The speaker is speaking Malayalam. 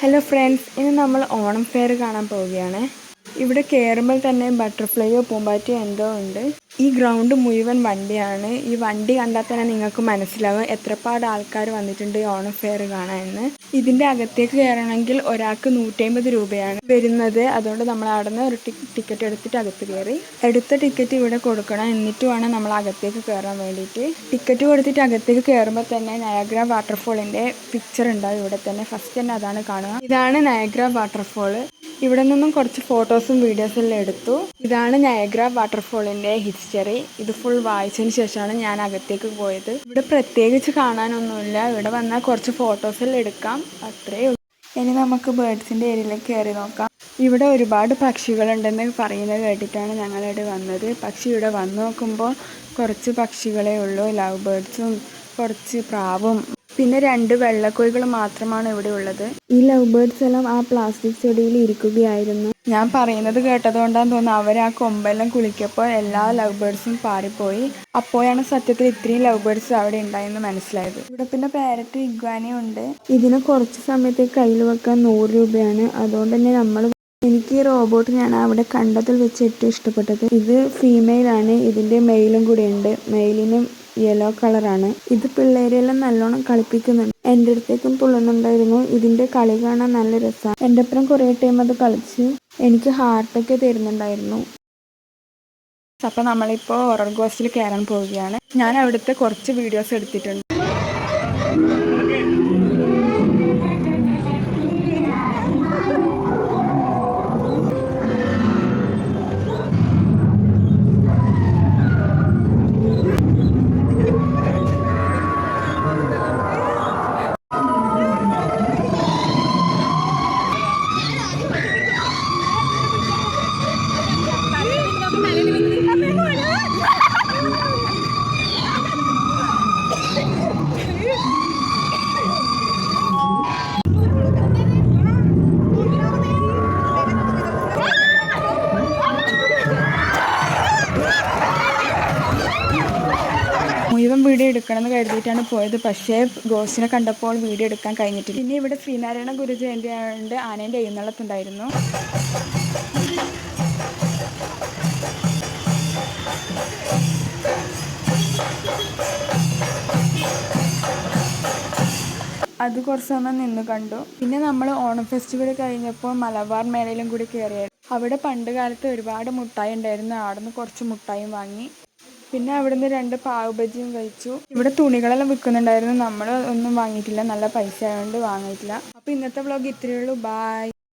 ഹലോ ഫ്രണ്ട്സ് ഇന്ന് നമ്മൾ ഓണം ഫെയർ കാണാൻ പോവുകയാണ്. ഇവിടെ കയറുമ്പോൾ തന്നെ ബട്ടർഫ്ലൈയോ പൂമ്പാറ്റയോ എന്തോ ഉണ്ട്. ഈ ഗ്രൗണ്ട് മുഴുവൻ വണ്ടിയാണ്. ഈ വണ്ടി കണ്ടാൽ തന്നെ നിങ്ങൾക്ക് മനസ്സിലാവും എത്രപാട് ആൾക്കാർ വന്നിട്ടുണ്ട് ഈ ഓണം ഫെയർ കാണാൻ എന്ന് ഇതിന്റെ അകത്തേക്ക് കയറണമെങ്കിൽ ഒരാൾക്ക് നൂറ്റമ്പത് രൂപയാണ് വരുന്നത്. അതുകൊണ്ട് നമ്മൾ അവിടെ നിന്ന് ഒരു ടിക്കറ്റ് എടുത്തിട്ട് അകത്ത് കയറി. എടുത്ത ടിക്കറ്റ് ഇവിടെ കൊടുക്കണം. എന്നിട്ട് വേണം നമ്മൾ അകത്തേക്ക് കയറാൻ വേണ്ടിയിട്ട്. ടിക്കറ്റ് കൊടുത്തിട്ട് അകത്തേക്ക് കയറുമ്പോൾ തന്നെ നയഗ്ര വാട്ടർഫോളിന്റെ പിക്ചർ ഉണ്ടാവും ഇവിടെ തന്നെ. ഫസ്റ്റ് തന്നെ അതാണ് കാണുക. ഇതാണ് നയഗ്ര വാട്ടർഫോൾ ഇവിടെ നിന്നും കുറച്ച് ഫോട്ടോസും വീഡിയോസും എല്ലാം എടുത്തു. ഇതാണ് നയഗ്ര വാട്ടർഫോളിന്റെ ഹിസ്റ്ററി ഇത് ഫുൾ വായിച്ചതിന് ശേഷമാണ് ഞാൻ അകത്തേക്ക് പോയത്. ഇവിടെ പ്രത്യേകിച്ച് കാണാനൊന്നുമില്ല. ഇവിടെ വന്നാൽ കുറച്ച് ഫോട്ടോസ് എല്ലാം എടുക്കാം. അത്രേ ഉള്ളൂ. ഇനി നമുക്ക് ബേഡ്സിന്റെ ഏരിയയിലേക്ക് കയറി നോക്കാം. ഇവിടെ ഒരുപാട് പക്ഷികളുണ്ടെന്ന് പറയുന്നത് കേട്ടിട്ടാണ് ഞങ്ങളിവിടെ വന്നത്. പക്ഷി ഇവിടെ വന്നു നോക്കുമ്പോൾ കുറച്ച് പക്ഷികളേ ഉള്ളൂ. ലവ് ബേഡ്സും കുറച്ച് പ്രാവും പിന്നെ രണ്ട് വെള്ളക്കോഴികൾ മാത്രമാണ് ഇവിടെ ഉള്ളത്. ഈ ലവ് ബേർഡ്സ് എല്ലാം ആ പ്ലാസ്റ്റിക് ചെടിയിൽ ഇരിക്കുകയായിരുന്നു. ഞാൻ പറയുന്നത് കേട്ടതുകൊണ്ടാന്ന് തോന്നുന്നു. അവർ ആ കൊമ്പെല്ലാം കുളിക്കപ്പോൾ എല്ലാ ലവ് ബേർഡ്സും പാറിപ്പോയി. അപ്പോഴാണ് സത്യത്തിൽ ഇത്രയും ലവ് ബേർഡ്സ് അവിടെ ഉണ്ടായെന്ന് മനസ്സിലായത്. ഇവിടെ പിന്നെ പേരറ്റ് ഇഗ്വാനയും ഉണ്ട്. ഇതിന് കുറച്ച് സമയത്തേക്ക് കയ്യിൽ വെക്കാൻ നൂറ് രൂപയാണ്. അതുകൊണ്ട് തന്നെ നമ്മൾ എനിക്ക് ഈ റോബോട്ട് ഞാൻ അവിടെ കണ്ടതിൽ വെച്ച് ഏറ്റവും ഇഷ്ടപ്പെട്ടത്. ഇത് ഫീമെയിൽ ആണ്. ഇതിന്റെ മെയിലും കൂടെ ഉണ്ട്. മെയിലിനും യെല്ലോ കളറാണ് ഇത് പിള്ളേരെല്ലാം നല്ലോണം കളിപ്പിക്കുന്നുണ്ട്. എന്റെ അടുത്തേക്കും തുള്ളുന്നുണ്ടായിരുന്നു. ഇതിന്റെ കളി കാണാൻ നല്ല രസമാണ് എന്റെ ഒപ്പം കുറേ ടൈം അത് കളിച്ച് എനിക്ക് ഹാർട്ടൊക്കെ തരുന്നുണ്ടായിരുന്നു. അപ്പോൾ നമ്മളിപ്പോ ഓറൽ ഗോസ്റ്റിൽ കയറാൻ പോവുകയാണ്. ഞാൻ അവിടുത്തെ കുറച്ച് വീഡിയോസ് എടുത്തിട്ടുണ്ട്. മുഴുവൻ വീഡിയോ എടുക്കണമെന്ന് കരുതിയിട്ടാണ് പോയത്. പക്ഷേ ഗോസിനെ കണ്ടപ്പോൾ വീഡിയോ എടുക്കാൻ കഴിഞ്ഞിട്ടില്ല. പിന്നെ ഇവിടെ ശ്രീനാരായണ ഗുരു ജയന്തി ആയതുകൊണ്ട് ആനേന്റെ എഴുന്നള്ളത്തുണ്ടായിരുന്നു. അത് കുറച്ച് സമയം നിന്ന് കണ്ടു. പിന്നെ നമ്മൾ ഓണം ഫെസ്റ്റിവൽ കഴിഞ്ഞപ്പോൾ മലബാർ മേളയിലും കൂടി കയറിയായിരുന്നു അവിടെ പണ്ട് കാലത്ത് ഒരുപാട് മുട്ടായി ഉണ്ടായിരുന്നു. അവിടെ നിന്ന് കുറച്ച് മുട്ടായും വാങ്ങി. പിന്നെ അവിടുന്ന് രണ്ട് പാവ് ബജിയും കഴിച്ചു. ഇവിടെ തുണികളെല്ലാം വിൽക്കുന്നുണ്ടായിരുന്നു. നമ്മൾ ഒന്നും വാങ്ങിയിട്ടില്ല. നല്ല പൈസ ആയതുകൊണ്ട് വാങ്ങിയിട്ടില്ല. അപ്പോൾ ഇന്നത്തെ വ്ളോഗ് ഇത്രയേ ഉള്ളൂ. ബായ്